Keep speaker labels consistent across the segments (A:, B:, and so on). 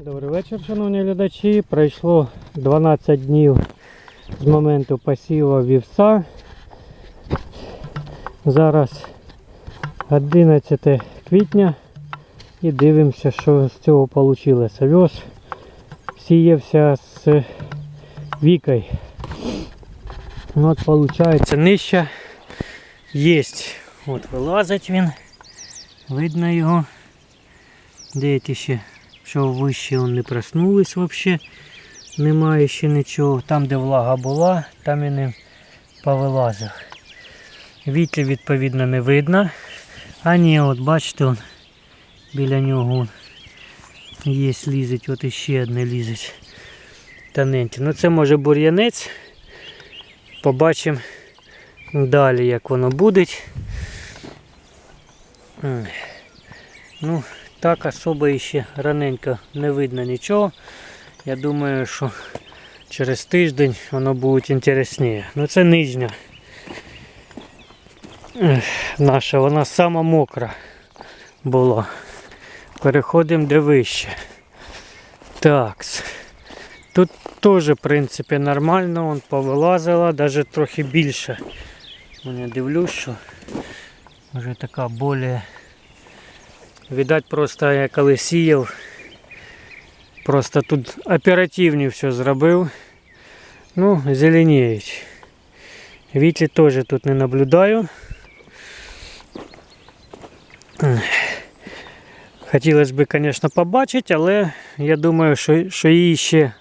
A: Добрий вечір, шановні глядачі. Пройшло 12 днів з моменту посіву вівса. Зараз 11 квітня і дивимося, що з цього вийшло. Вівс сіявся з вікою. Ну, От виходить нижче є. От вилазить він. Видно його. Деякі ще, що вище не проснулись взагалі. Немає ще нічого. Там, де влага була, там і не повилазив. Вітлі відповідно не видно. А ні, от бачите, он, біля нього он, є лізить, от іще одне лізить. Тоненьке. Ну це може бур'янець. Побачимо далі, як воно буде. Ну, так особо ще раненько не видно нічого. Я думаю, що через тиждень воно буде інтересніше. Ну це нижня наша, вона сама мокра була. Переходимо де вище. Так. Тут теж, в принципі, нормально, он повилазила, навіть трохи більше. Я дивлюсь, що вже така більш Видать, просто я коли сіяв, просто тут оперативні все зробив. Ну, зеленіють. Вітлі теж тут не наблюдаю. Хотілося б, звісно, побачити, але я думаю, що, що їй ще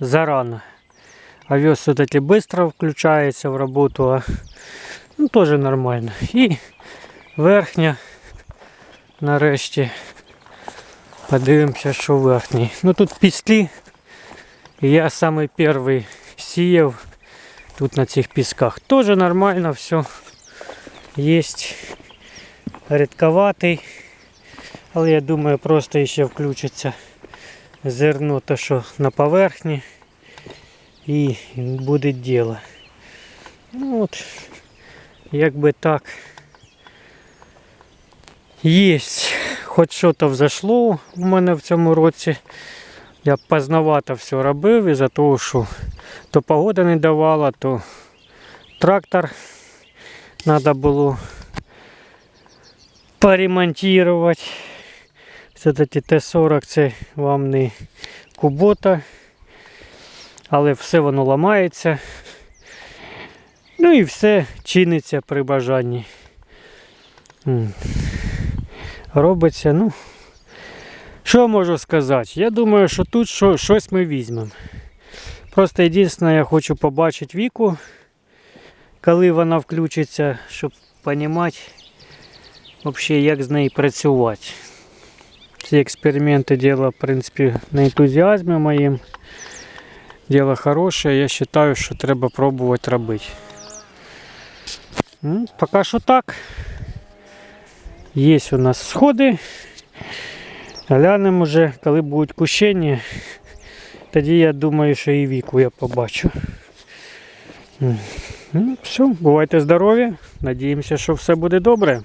A: зарано. Овес все-таки швидко включається в роботу, а ну, теж нормально. І верхня нарешті подивимося, що верхній. Ну тут пістлі. Я самий перший сіяв тут на цих пісках. Теж нормально все. Є рідковатий. Але я думаю, просто ще включиться зерно, то що на поверхні. І буде діло. Ну от, якби так. Єсть, хоч щось взайшло у мене в цьому році. Я поздновато все робив із-за того, що то погода не давала, то трактор треба було поремонтувати. Все-таки Т-40 це вам не кубота, але все воно ламається. Ну і все чиниться при бажанні. Робиться. Ну, що можу сказати? Я думаю, що тут що, щось ми візьмемо. Просто єдине, я хочу побачити віку, коли вона включиться, щоб розуміти, взагалі, як з нею працювати. Ці експерименти діло, в принципі, на ентузіазмі моїм. Діло хороше, я вважаю, що треба пробувати робити. Ну, поки що так. Є у нас сходи. Глянемо вже, коли будуть кущення. Тоді я думаю, що і віку я побачу. Ну, все, бувайте здорові. Надіємося, що все буде добре.